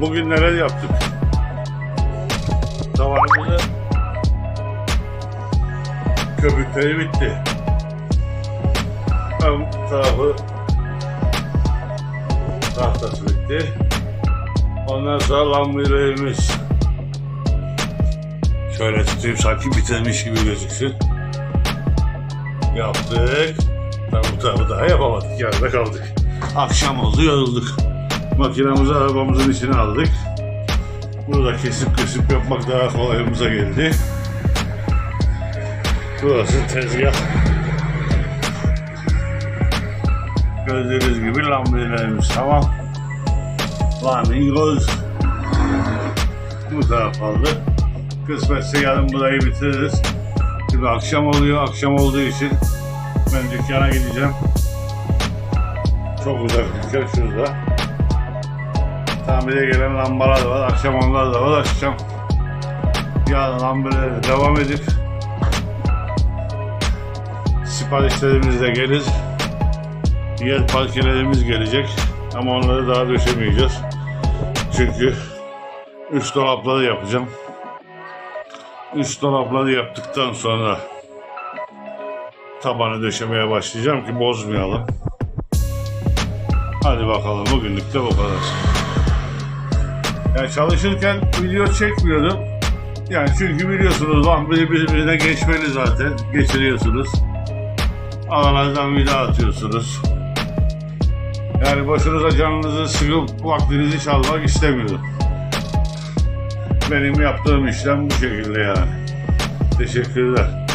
Bugün neler yaptık? Tavanımızı köpükleri bitti. Ön tarafı tahtası bitti. Ondan sonra lambalarımız şöyle tutayım sanki bitirmiş gibi gözüksün. Yaptık. Tabi bu tarafı daha yapamadık. Yarıda kaldık. Akşam oldu yorulduk. Makinamızı arabamızın içine aldık. Bunu da kesip kesip yapmak daha kolayımıza geldi. Burası tezgah. Gördüğünüz gibi lambalarımız tamam. Lamin göz. Bu taraf kaldı. Kısmetse yarın burayı bitiririz. Şimdi akşam oluyor. Akşam olduğu için ben dükkana gideceğim. Çok uzak dükkan şurada. Tamire gelen lambalar var. Akşam onlar da var. Akşam yarın lambalara devam edip siparişlerimiz de gelir. Diğer parkelerimiz gelecek. Ama onları daha döşemeyeceğiz. Çünkü üst dolapları yapacağım. Üst dolapları yaptıktan sonra tabanı döşemeye başlayacağım ki bozmayalım. Hadi bakalım bugünlük de bu kadar. Yani çalışırken video çekmiyordum. Yani çünkü biliyorsunuz lan biri birbirine geçmeli zaten. Geçiriyorsunuz. Aralardan video atıyorsunuz. Yani boşunuza canınızı sıkıp vaktinizi çalmak istemiyorum. Benim yaptığım işlem bu şekilde yani. Teşekkürler.